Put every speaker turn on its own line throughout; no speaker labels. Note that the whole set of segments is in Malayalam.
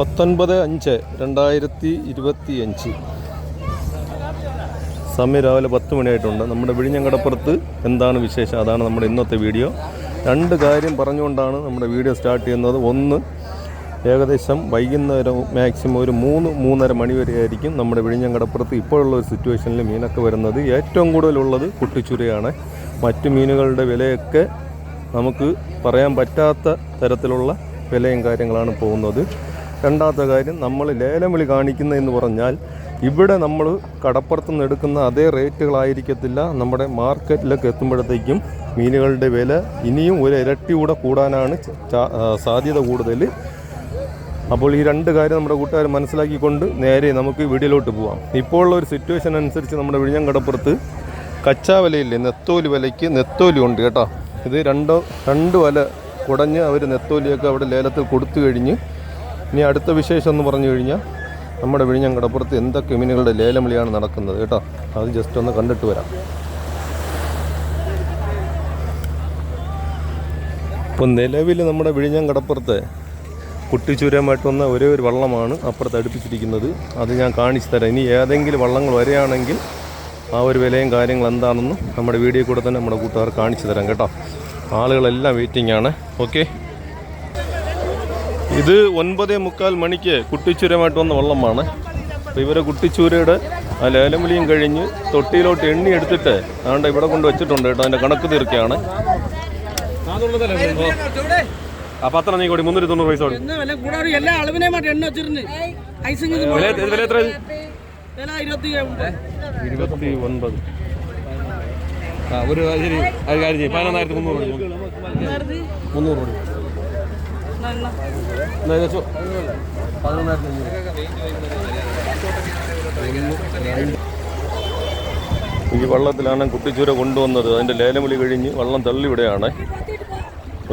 പത്തൊൻപത് അഞ്ച് രണ്ടായിരത്തി ഇരുപത്തി അഞ്ച് സമയം രാവിലെ പത്ത് മണിയായിട്ടുണ്ട്. നമ്മുടെ വിഴിഞ്ഞങ്കടപ്പുറത്ത് എന്താണ് വിശേഷം? അതാണ് നമ്മുടെ ഇന്നത്തെ വീഡിയോ. രണ്ട് കാര്യം പറഞ്ഞുകൊണ്ടാണ് നമ്മുടെ വീഡിയോ സ്റ്റാർട്ട് ചെയ്യുന്നത്. ഒന്ന് ഏകദേശം വൈകുന്നേരം മാക്സിമം ഒരു മൂന്ന് മൂന്നര മണി വരെ ആയിരിക്കും നമ്മുടെ വിഴിഞ്ഞങ്കടപ്പുറത്ത് ഇപ്പോഴുള്ള ഒരു സിറ്റുവേഷനിൽ മീനൊക്കെ വരുന്നത്. ഏറ്റവും കൂടുതലുള്ളത് കുട്ടിച്ചുരയാണ്. മറ്റു മീനുകളുടെ വിലയൊക്കെ നമുക്ക് പറയാൻ പറ്റാത്ത തരത്തിലുള്ള വിലയും കാര്യങ്ങളാണ് പോകുന്നത്. രണ്ടാമത്തെ കാര്യം നമ്മൾ ലേലം വിളി കാണിക്കുന്ന എന്ന് പറഞ്ഞാൽ ഇവിടെ നമ്മൾ കടപ്പുറത്ത് നിന്ന് എടുക്കുന്ന അതേ റേറ്റുകളായിരിക്കത്തില്ല. നമ്മുടെ മാർക്കറ്റിലൊക്കെ എത്തുമ്പോഴത്തേക്കും മീനുകളുടെ വില ഇനിയും ഒരു ഇരട്ടി കൂടെ കൂടാനാണ് സാധ്യത കൂടുതൽ അപ്പോൾ ഈ രണ്ട് കാര്യം നമ്മുടെ കൂട്ടുകാർ മനസ്സിലാക്കിക്കൊണ്ട് നേരെ നമുക്ക് വീടിലോട്ട് പോവാം. ഇപ്പോഴുള്ള ഒരു സിറ്റുവേഷൻ അനുസരിച്ച് നമ്മുടെ വിഴിഞ്ഞം കടപ്പുറത്ത് കച്ചാ വിലയില്ലേ? നെത്തോലി വിലയ്ക്ക് നെത്തോലി ഉണ്ട് കേട്ടോ. ഇത് രണ്ടോ രണ്ട് വല കുടഞ്ഞ് അവർ നെത്തോലിയൊക്കെ അവിടെ ലേലത്തിൽ കൊടുത്തു കഴിഞ്ഞ് ഇനി അടുത്ത വിശേഷം എന്ന് പറഞ്ഞു കഴിഞ്ഞാൽ നമ്മുടെ വിഴിഞ്ഞം കടപ്പുറത്ത് എന്തൊക്കെ മീനുകളുടെ ലേലം വിളിയാണ് നടക്കുന്നത് കേട്ടോ. അത് ജസ്റ്റ് ഒന്ന് കണ്ടിട്ട് വരാം. ഇപ്പോൾ നിലവിൽ നമ്മുടെ വിഴിഞ്ഞം കടപ്പുറത്ത് കുട്ടിച്ചൂരമായിട്ട് വന്ന ഒരേ ഒരു വള്ളമാണ് അപ്പുറത്ത് അടുപ്പിച്ചിരിക്കുന്നത്. അത് ഞാൻ കാണിച്ചു തരാം. ഇനി ഏതെങ്കിലും വള്ളങ്ങൾ വരികയാണെങ്കിൽ ആ ഒരു വിലയും കാര്യങ്ങൾ എന്താണെന്ന് നമ്മുടെ വീഡിയോ കൂടെ തന്നെ നമ്മുടെ കൂട്ടുകാർ കാണിച്ചു തരാം കേട്ടോ. ആളുകളെല്ലാം വെയിറ്റിംഗ് ആണ്. ഓക്കെ ഇത് ഒൻപതേ മുക്കാൽ മണിക്ക് കുട്ടിച്ചൂരമായിട്ട് വന്ന വള്ളമാണ്. അപ്പോൾ ഇവരെ കുട്ടിച്ചൂരയുടെ ആ ലേലമുലിയും കഴിഞ്ഞ് തൊട്ടിയിലോട്ട് എണ്ണി എടുത്തിട്ട് അതുകൊണ്ട് ഇവിടെ കൊണ്ട് വെച്ചിട്ടുണ്ട് കേട്ടോ. അതിന്റെ കണക്ക് തീർക്കുകയാണ് ആ പത്രം നീ കൂടി മുന്നൂറ്റി തൊണ്ണൂറ് പൈസ
ഒരു ശരി അത് കാര്യം ചെയ്യും. പതിനൊന്നായിരത്തി മുന്നൂറ് മുന്നൂറ് രൂപ
ഈ വള്ളത്തിലാണ് കുട്ടിച്ചൂര കൊണ്ടുവന്നത്. അതിന്റെ ലേലമുളി കഴിഞ്ഞ് വള്ളം തള്ളിവിടെയാണ്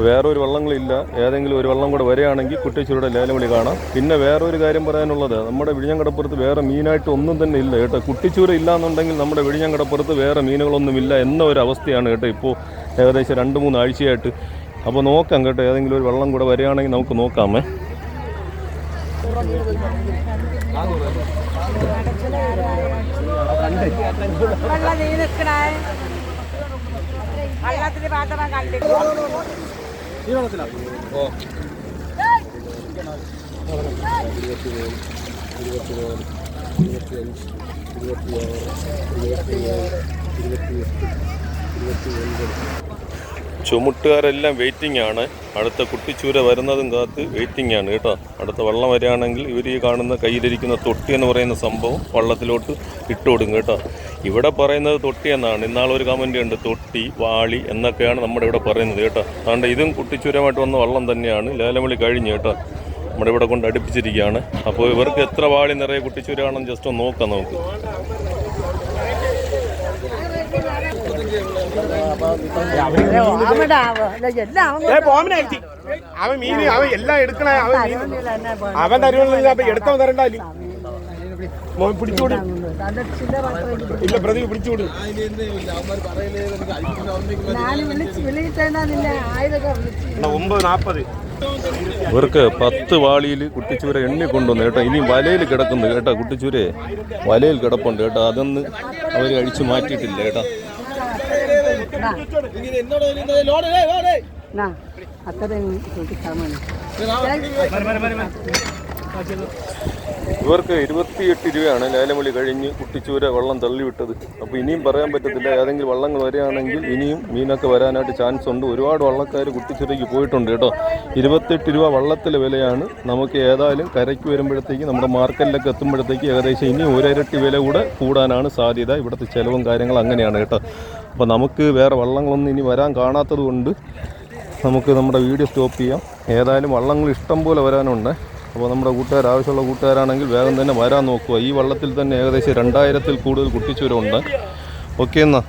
വേറെ ഒരു വള്ളങ്ങളില്ല. ഏതെങ്കിലും ഒരു വള്ളം കൂടെ വരികയാണെങ്കിൽ കുട്ടിച്ചൂരുടെ ലേലമുളി കാണാം. പിന്നെ വേറൊരു കാര്യം പറയാനുള്ളത്. നമ്മുടെ വിഴിഞ്ഞങ്കടപ്പുറത്ത് വേറെ മീനായിട്ട് ഒന്നും തന്നെ ഇല്ല കേട്ടോ. കുട്ടിച്ചൂര ഇല്ലാന്നുണ്ടെങ്കിൽ നമ്മുടെ വിഴിഞ്ഞങ്കടപ്പുറത്ത് വേറെ മീനുകളൊന്നുമില്ല എന്ന ഒരു അവസ്ഥയാണ് കേട്ടോ. ഇപ്പോൾ ഏകദേശം രണ്ട് മൂന്ന് ആഴ്ചയായിട്ട് അപ്പോൾ നോക്കാം കേട്ടോ ഏതെങ്കിലും ഒരു വെള്ളം കൂടെ വരികയാണെങ്കിൽ നമുക്ക് നോക്കാമേ.
വെള്ളം ഇരുപത്തിയാറ് ഇരുപത്തിയേഴ് ഇരുപത്തിയെട്ട് ഇരുപത്തി കണ്ടിട്ട്
ചുമട്ടുകാരെല്ലാം വെയിറ്റിംഗ് ആണ്. അടുത്ത കുട്ടിച്ചൂര വരുന്നതും കാത്ത് വെയിറ്റിംഗ് ആണ് കേട്ടോ. അടുത്ത വള്ളം വരികയാണെങ്കിൽ ഇവർ ഈ കാണുന്ന കയ്യിലിരിക്കുന്ന തൊട്ടി എന്ന് പറയുന്ന സംഭവം വള്ളത്തിലോട്ട് ഇട്ടുകൊടുക്കും കേട്ടോ. ഇവിടെ പറയുന്നത് തൊട്ടി എന്നാണ്. ഇന്നാളൊരു കമന്റ് ഉണ്ട്. തൊട്ടി വാളി എന്നൊക്കെയാണ് നമ്മുടെ ഇവിടെ പറയുന്നത് കേട്ടോ. അതുകൊണ്ട് ഇതും കുട്ടിച്ചൂരമായിട്ട് വന്ന വള്ളം തന്നെയാണ്. ലേലമളി കഴിഞ്ഞ് കേട്ടോ. നമ്മുടെ ഇവിടെ കൊണ്ട് അടുപ്പിച്ചിരിക്കുകയാണ്. അപ്പോൾ ഇവർക്ക് എത്ര വാളി നിറയെ കുട്ടിച്ചൂരാണെന്ന് ജസ്റ്റ് ഒന്ന് നോക്കാം നമുക്ക്.
അവൻ മീന് അവൻ എല്ലാം എടുക്കണ അവൻ മീൻ അവൻ തരുവല്ലോ അപ്പൊ എടുത്തവൻ തരണ്ടാലി മോൻ പിടിച്ചുകൂടി ഇല്ല പ്രതി പിടിച്ചുകൂടി
വിളിച്ച്
ഒമ്പത് നാപ്പത്.
ഇവർക്ക് പത്ത് വാളിയിൽ കുട്ടിച്ചൂര എണ്ണി കൊണ്ടുവന്നു കേട്ടോ. ഇനി വലയിൽ കിടക്കുന്നു കേട്ടോ കുട്ടിച്ചൂരെ. വലയിൽ കിടപ്പുണ്ട് കേട്ടോ. അതൊന്ന് അവർ അഴിച്ചു മാറ്റിയിട്ടില്ല കേട്ടോ.
നാ അത്രയും ചോദിച്ചാൽ മതി.
ഇവർക്ക് ഇരുപത്തിയെട്ട് രൂപയാണ് ലേലമൊഴി കഴിഞ്ഞ് കുട്ടിച്ചൂര വള്ളം തള്ളിവിട്ടത്. അപ്പോൾ ഇനിയും പറയാൻ പറ്റത്തില്ല ഏതെങ്കിലും വള്ളങ്ങൾ വരികയാണെങ്കിൽ ഇനിയും മീനൊക്കെ വരാനായിട്ട് ചാൻസ് ഉണ്ട്. ഒരുപാട് വള്ളക്കാർ കുട്ടിച്ചൂരയ്ക്ക് പോയിട്ടുണ്ട് കേട്ടോ. ഇരുപത്തെട്ട് രൂപ വള്ളത്തിലെ വിലയാണ്. നമുക്ക് ഏതായാലും കരയ്ക്ക് വരുമ്പോഴത്തേക്ക് നമ്മുടെ മാർക്കറ്റിലൊക്കെ എത്തുമ്പോഴത്തേക്ക് ഏകദേശം ഇനി ഒരിരട്ടി വില കൂടെ കൂടാനാണ് സാധ്യത. ഇവിടുത്തെ ചിലവും കാര്യങ്ങളും അങ്ങനെയാണ് കേട്ടോ. അപ്പോൾ നമുക്ക് വേറെ വള്ളങ്ങളൊന്നും ഇനി വരാൻ കാണാത്തത് നമുക്ക് നമ്മുടെ വീഡിയോ സ്റ്റോപ്പ് ചെയ്യാം. ഏതായാലും വള്ളങ്ങൾ ഇഷ്ടം പോലെ വരാനുണ്ട്. അപ്പോൾ നമ്മുടെ കൂട്ടുകാർ ആവശ്യമുള്ള കൂട്ടുകാരാണെങ്കിൽ വേഗം തന്നെ വരാൻ നോക്കുക. ഈ വള്ളത്തിൽ തന്നെ ഏകദേശം രണ്ടായിരത്തിൽ കൂടുതൽ കുട്ടിച്ചൂരമുണ്ട് ഓക്കെ എന്നാ.